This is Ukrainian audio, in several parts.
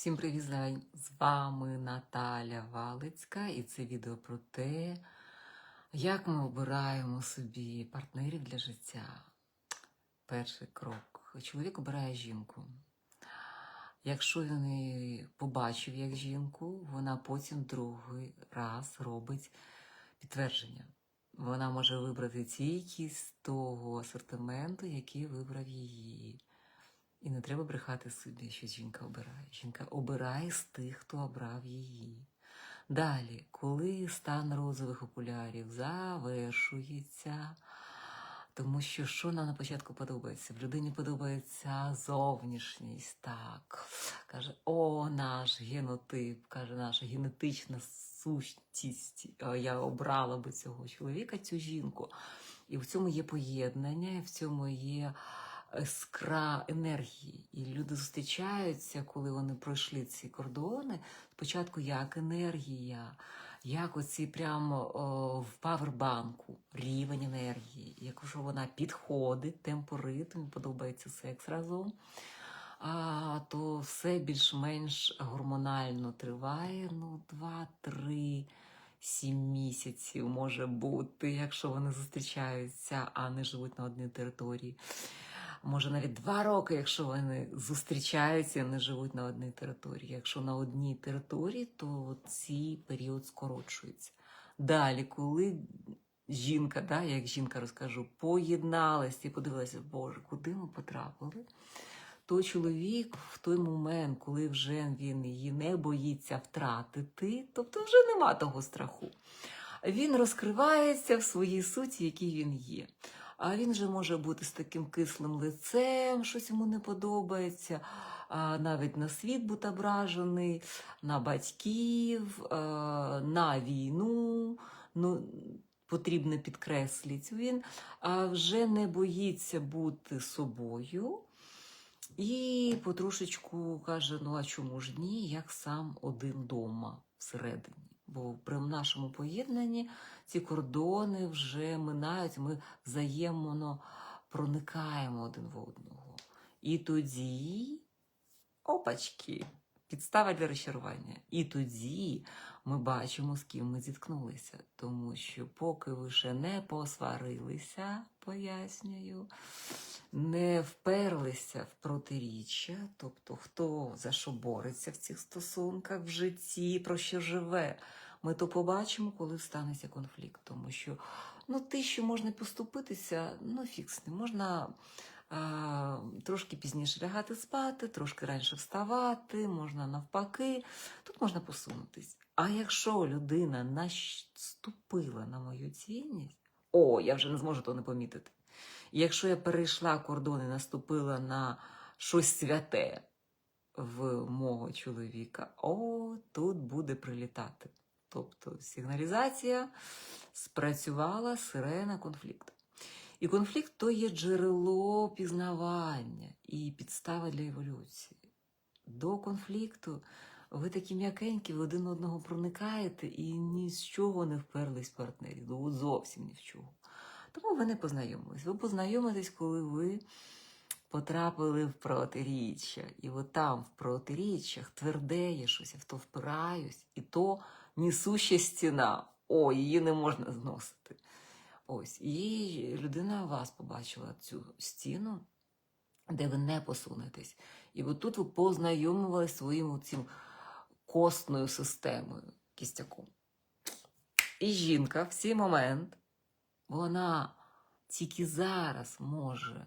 Всім привіт! З вами Наталя Валицька, і це відео про те, як ми обираємо собі партнерів для життя. Перший крок. Чоловік обирає жінку. Якщо він побачив як жінку, вона потім другий раз робить підтвердження. Вона може вибрати тільки з того асортименту, який вибрав її. І не треба брехати собі, що жінка обирає. Жінка обирає з тих, хто обрав її. Далі, коли стан розових окулярів завершується, тому що що нам на початку подобається? В людині подобається зовнішність, так. Каже, о, наш генотип, каже, наша генетична сущність. Я обрала би цього чоловіка, цю жінку. І в цьому є поєднання, і в цьому є іскра енергії. І люди зустрічаються, коли вони пройшли ці кордони. Спочатку як енергія, як оці прямо о, в павербанку рівень енергії. Якщо вона підходить, темпоритм, подобається секс разом. А, то все більш-менш гормонально триває. Ну, два-три. Сім місяців може бути, якщо вони зустрічаються, а не живуть на одній території може навіть два роки, якщо вони зустрічаються, не живуть на одній території. Якщо на одній території, то цей період скорочується. Далі, коли жінка, да, як жінка розкажу, поєдналася і подивилася, Боже, куди ми потрапили? То чоловік в той момент, коли вже він її не боїться втратити, тобто вже нема того страху, він розкривається в своїй суті, який він є. А він же може бути з таким кислим лицем, щось йому не подобається, навіть на світ бути ображений, на батьків, на війну. Ну, Потрібно підкреслити, він вже не боїться бути собою. І потрошечку каже: ну а чому ж ні, як сам один дома всередині. Бо при нашому поєднанні ці кордони вже минають, ми взаємно проникаємо один в одного. І тоді, опачки, підстава для розчарування. І тоді ми бачимо, з ким ми зіткнулися. Тому що, поки ви ще не посварилися, пояснюю, не вперлися в протиріччя, тобто хто за що бореться в цих стосунках в житті, про що живе. Ми то побачимо, коли станеться конфлікт. Тому що ну, ти, що можна поступитися, ну фікс не можна а, трошки пізніше лягати спати, трошки раніше вставати, можна навпаки. Тут можна посунутись. А якщо людина наступила на мою цінність, о, я вже не зможу то не помітити. Якщо я перейшла кордон і наступила на щось святе в мого чоловіка, о, тут буде прилітати. Тобто сигналізація спрацювала сирена конфлікту. І конфлікт то є джерело пізнавання і підстава для еволюції. До конфлікту ви такі м'якенькі, ви один одного проникаєте і ні з чого не вперлись в партнері. Ну, зовсім ні в чого. Тому ви не познайомились. Ви познайомитесь, коли ви потрапили в протиріччя. І от там, в протиріччях, тверде є щось, я в то впираюсь, і то несуща стіна. О, її не можна зносити. Ось, і людина вас побачила цю стіну, де ви не посунетесь. І от тут ви познайомилися своїм цим костною системою, кістяком. І жінка в цей момент, вона тільки зараз може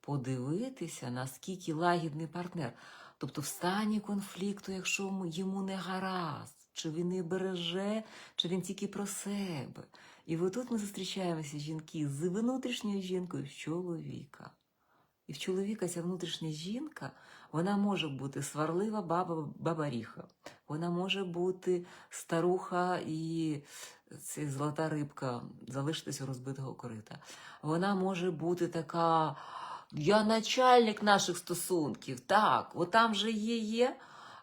подивитися, наскільки лагідний партнер. Тобто в стані конфлікту, якщо йому не гаразд, чи він не береже, чи він тільки про себе. І отут ми зустрічаємося жінки з внутрішньою жінкою з чоловіка. І в чоловіка ця внутрішня жінка, вона може бути сварлива баба бабаріха, вона може бути старуха і це золота рибка, залишитись у розбитого корита. Вона може бути така. Я начальник наших стосунків. Так, от там же є є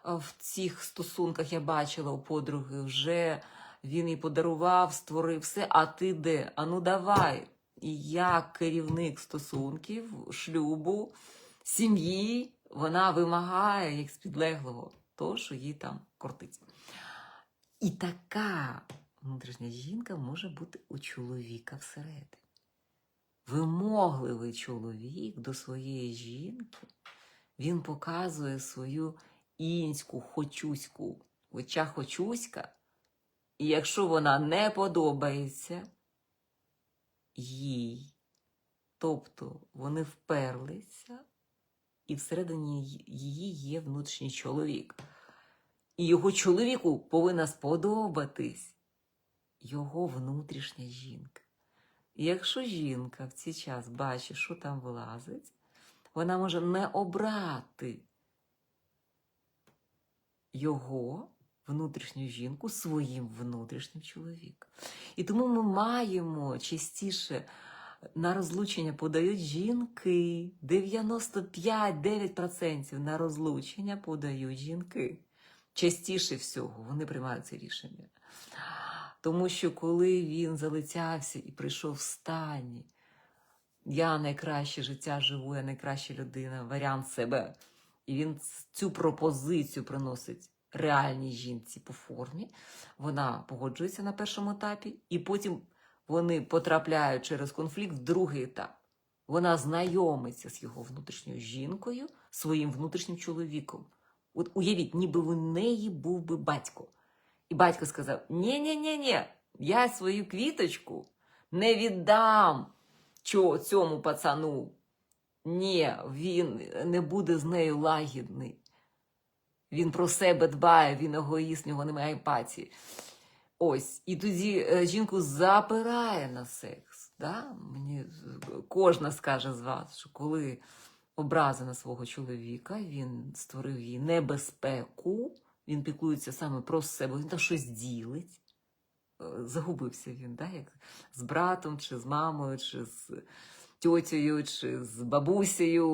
в цих стосунках, я бачила у подруги, вже він їй подарував, створив все, а ти де? Ану давай. І як керівник стосунків, шлюбу, сім'ї, вона вимагає як з підлеглого. то, що їй там кортить. І така внутрішня жінка може бути у чоловіка всередині. Вимогливий чоловік до своєї жінки, він показує свою інську хочуську. Хоча хочуська, і якщо вона не подобається їй, тобто вони вперлися, і всередині її є внутрішній чоловік. І його чоловіку повинна сподобатись його внутрішня жінка. І якщо жінка в цей час бачить, що там вилазить, вона може не обрати його внутрішню жінку своїм внутрішнім чоловіком. І тому ми маємо частіше на розлучення подають жінки. 95-9% на розлучення подають жінки. Частіше всього вони приймають це рішення. Тому що коли він залицявся і прийшов в стані, я найкраще життя живу, я найкраща людина, варіант себе. І він цю пропозицію приносить реальній жінці по формі. Вона погоджується на першому етапі, і потім вони потрапляють через конфлікт в другий етап. Вона знайомиться з його внутрішньою жінкою, своїм внутрішнім чоловіком. От уявіть, ніби у неї був би батько. І батько сказав: ні ні ні ні я свою квіточку не віддам цьому пацану. Ні, він не буде з нею лагідний. Він про себе дбає, він егоїст, в нього немає емпатії. Ось, і тоді е, жінку запирає на секс. Да? Мені кожна скаже з вас, що коли образа на свого чоловіка, він створив їй небезпеку, він піклується саме про себе, він там щось ділить. Е, Загубився він, да? як з братом, чи з мамою, чи з тьотєю, чи з бабусею,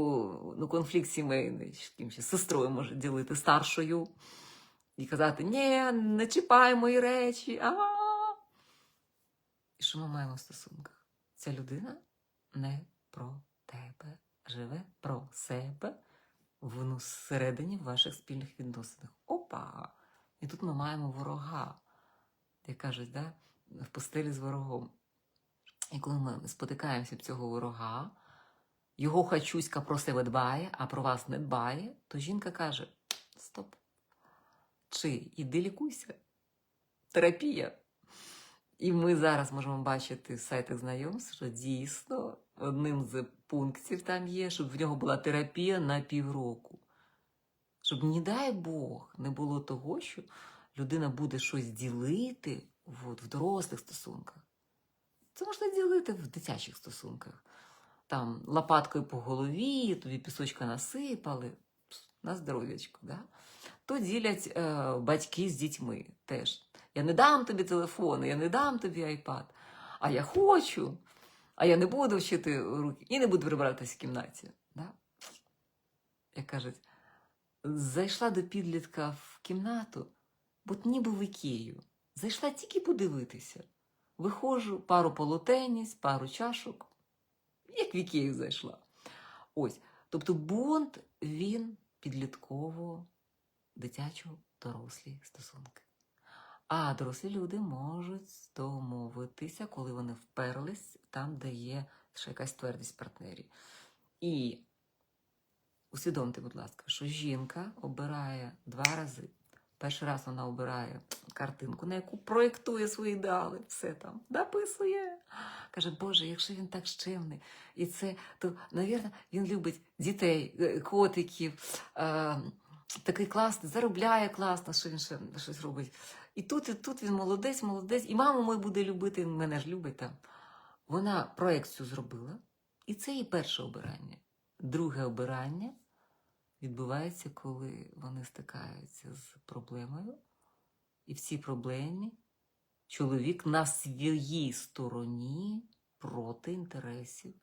ну, конфлікт сімейний, чи ким ще з сестрою може ділити старшою і казати: Ні, не чіпай мої речі. а І що ми маємо в стосунках? Ця людина не про тебе живе про себе в всередині ваших спільних відносинах. Опа! І тут ми маємо ворога, як кажуть, да? в постелі з ворогом. І коли ми спотикаємося об цього ворога, його хачуська про себе дбає, а про вас не дбає, то жінка каже: Стоп. Чи іди лікуйся. Терапія. І ми зараз можемо бачити в сайтах знайомств, що дійсно одним з пунктів там є, щоб в нього була терапія на півроку. Щоб, не дай Бог, не було того, що людина буде щось ділити от, в дорослих стосунках. Це можна ділити в дитячих стосунках. Там лопаткою по голові, тобі пісочка насипали, на здоров'ячко. Да? То ділять е, батьки з дітьми теж. Я не дам тобі телефон, я не дам тобі айпад, а я хочу, а я не буду вчити руки і не буду прибиратися в кімнаті. Да? Як кажуть, зайшла до підлітка в кімнату, бо ніби в ікею. Зайшла тільки подивитися. Виходжу, пару полотеніць, пару чашок, як в ікею зайшла. Ось. Тобто бунт, він підлітково дитячо дорослі стосунки. А дорослі люди можуть домовитися, коли вони вперлись там, де є ще якась твердість партнерів. І усвідомте, будь ласка, що жінка обирає два рази. Перший раз вона обирає картинку, на яку проєктує свої ідеали, все там дописує. Каже, Боже, якщо він так щемний, і це, то, навірно, він любить дітей, е, котиків, е, такий класний, заробляє класно, що він ще щось робить. І тут, і тут він молодець, молодець, і маму мою буде любити, мене ж любить там. Вона проекцію зробила, і це її перше обирання. Друге обирання відбувається, коли вони стикаються з проблемою, і в цій проблемі чоловік на своїй стороні проти інтересів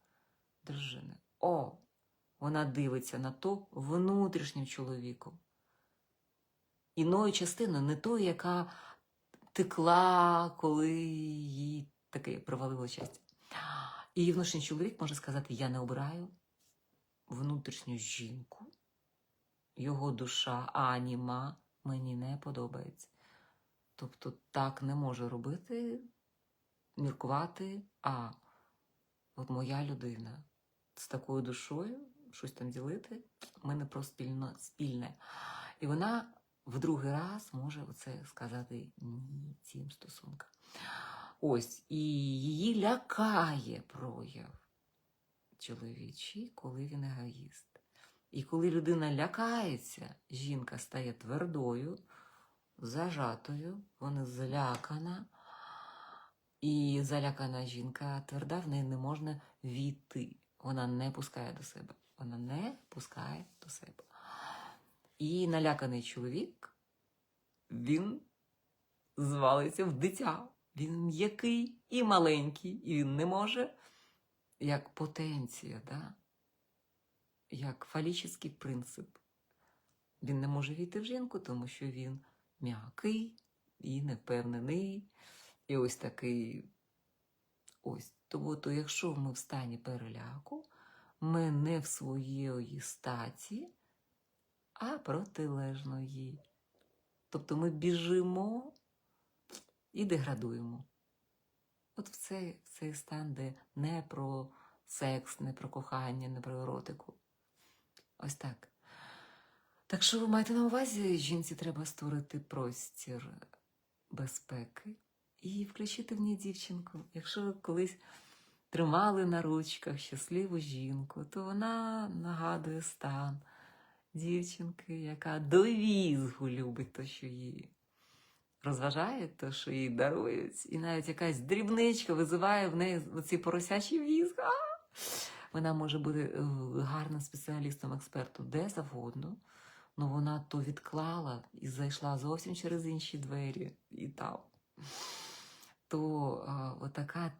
дружини. О, вона дивиться на то внутрішнім чоловіком. Іною частиною, не тою, яка текла, коли їй таке привалило щастя. І внутрішній чоловік може сказати: Я не обираю внутрішню жінку, його душа, аніма мені не подобається. Тобто так не може робити, міркувати, а от моя людина з такою душою, щось там ділити, в мене про спільно, спільне. І вона в другий раз може оце сказати ні цим стосункам. Ось, і її лякає прояв чоловічий, коли він егоїст. І коли людина лякається, жінка стає твердою, зажатою, вона злякана. І залякана жінка тверда, в неї не можна війти. Вона не пускає до себе. Вона не пускає до себе. І наляканий чоловік, він звалиться в дитя. Він м'який і маленький, і він не може, як потенція, да? як фалічний принцип. Він не може війти в жінку, тому що він м'який і невпевнений. І ось такий ось. То якщо ми в стані переляку, ми не в своєї статі, а протилежної. Тобто ми біжимо і деградуємо. От в цей, в цей стан, де не про секс, не про кохання, не про еротику. Ось так. Так що ви маєте на увазі, жінці треба створити простір безпеки і включити в ній дівчинку. Якщо ви колись тримали на ручках щасливу жінку, то вона нагадує стан дівчинки, яка до візгу любить те, що її розважає, те, що їй дарують, і навіть якась дрібничка визиває в неї оці поросячі візг. Вона може бути е, гарним спеціалістом, експертом де завгодно. Ну вона то відклала і зайшла зовсім через інші двері і там. То а, отака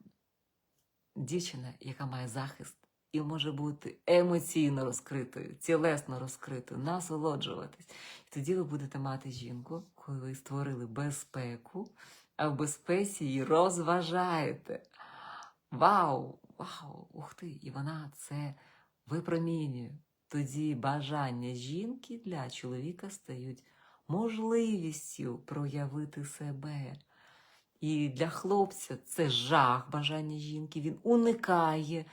дівчина, яка має захист і може бути емоційно розкритою, тілесно розкритою, насолоджуватись. І тоді ви будете мати жінку, коли ви створили безпеку, а в безпеці її розважаєте. Вау! Вау! Ух ти! І вона це випромінює. Тоді бажання жінки для чоловіка стають можливістю проявити себе. І для хлопця це жах бажання жінки. Він уникає,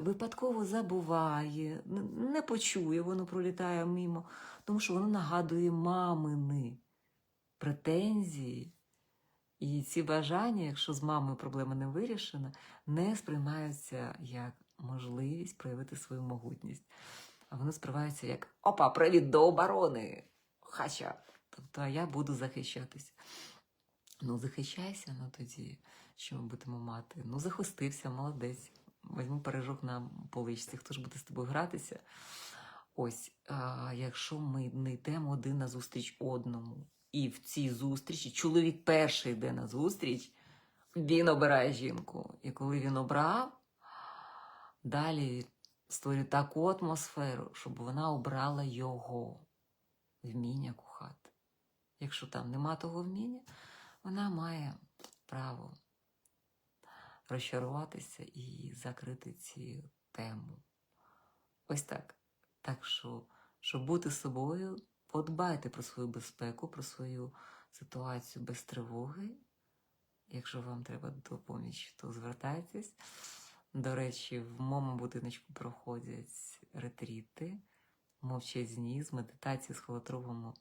випадково забуває, не почує, воно пролітає мимо, тому що воно нагадує мамини претензії. І ці бажання, якщо з мамою проблема не вирішена, не сприймаються як можливість проявити свою могутність. А воно сприймається як опа, привіт до оборони. Хача. Тобто, а я буду захищатися. Ну, захищайся, ну тоді, що ми будемо мати? Ну, захистився, молодець. Візьму пережок на поличці, хто ж буде з тобою гратися? Ось, а, якщо ми не йдемо один на зустріч одному, і в цій зустрічі чоловік перший йде на зустріч, він обирає жінку. І коли він обрав, далі створює таку атмосферу, щоб вона обрала його вміння кохати. Якщо там нема того вміння, вона має право розчаруватися і закрити цю тему. Ось так. Так що, щоб бути собою, подбайте про свою безпеку, про свою ситуацію без тривоги. Якщо вам треба допоміч, то звертайтесь. До речі, в моєму будиночку проходять ретріти, мовчазні, з медитації з холотровому.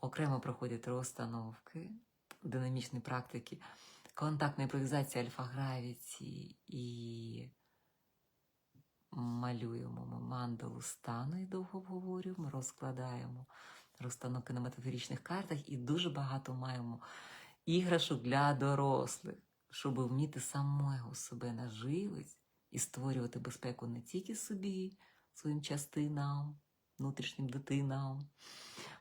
Окремо проходять розстановки, динамічні практики, контактна імпровізація альфа-гравіті і малюємо ми мандалу стану і довго обговорюємо, розкладаємо розстановки на метафорічних картах і дуже багато маємо іграшок для дорослих, щоб вміти самого себе наживити і створювати безпеку не тільки собі, своїм частинам, внутрішнім дитинам,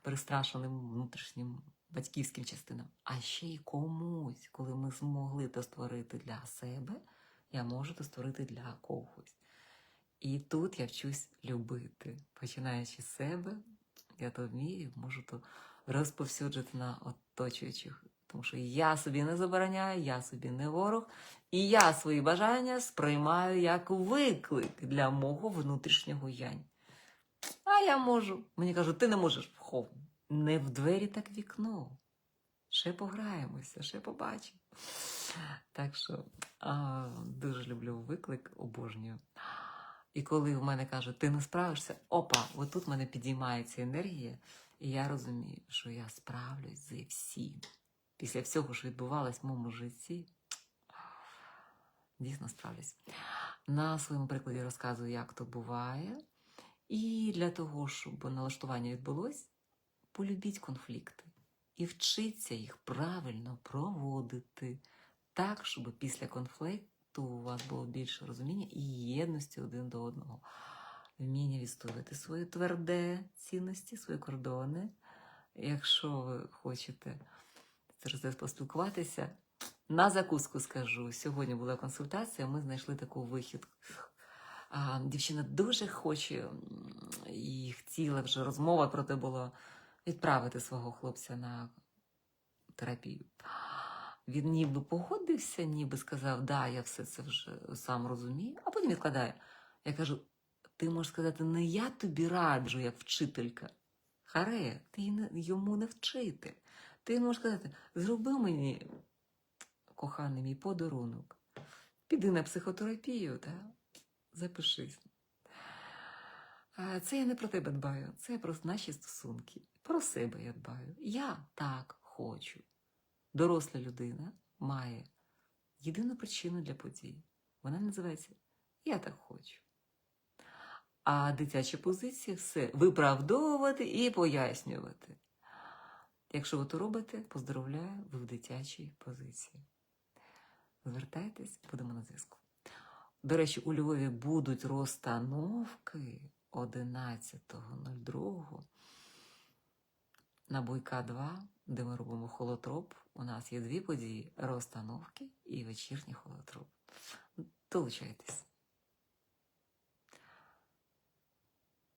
перестрашеним внутрішнім батьківським частинам, а ще й комусь, коли ми змогли то створити для себе, я можу то створити для когось. І тут я вчусь любити, починаючи з себе, я то вмію, можу то розповсюджити на оточуючих. Тому що я собі не забороняю, я собі не ворог, і я свої бажання сприймаю як виклик для мого внутрішнього янь. А я можу. Мені кажуть, ти не можеш хов. Не в двері, так вікно. Ще пограємося, ще побачимо. Так що а, дуже люблю виклик, обожнюю. І коли в мене кажуть, ти не справишся, опа, отут в мене підіймається енергія, і я розумію, що я справлюсь зі всім. Після всього, що відбувалось в моєму житті, дійсно справлюсь. На своєму прикладі розказую, як то буває. І для того, щоб налаштування відбулось, полюбіть конфлікти і вчіться їх правильно проводити так, щоб після конфлікту у вас було більше розуміння і єдності один до одного. Вміння відстоювати свої тверде цінності, свої кордони. Якщо ви хочете через це поспілкуватися, на закуску скажу. Сьогодні була консультація, ми знайшли таку вихід. Дівчина дуже хоче і хотіла вже розмова про те була відправити свого хлопця на терапію. Він ніби погодився, ніби сказав, да, я все це вже сам розумію, а потім відкладає. Я кажу: ти можеш сказати, не я тобі раджу, як вчителька. Харе, ти йому не вчитель. Ти можеш сказати, зроби мені, коханий мій подарунок. Піди на психотерапію, да? запишись. Це я не про тебе дбаю, це я про наші стосунки. Про себе я дбаю. Я так хочу. Доросла людина має єдину причину для подій. Вона називається Я так хочу. А дитяча позиція все виправдовувати і пояснювати. Якщо ви то робите, поздравляю, ви в дитячій позиції. Звертайтесь, будемо на зв'язку. До речі, у Львові будуть розстановки 11.02 на Буйка 2, де ми робимо холотроп. У нас є дві події: розстановки і вечірній холотроп. Долучайтесь.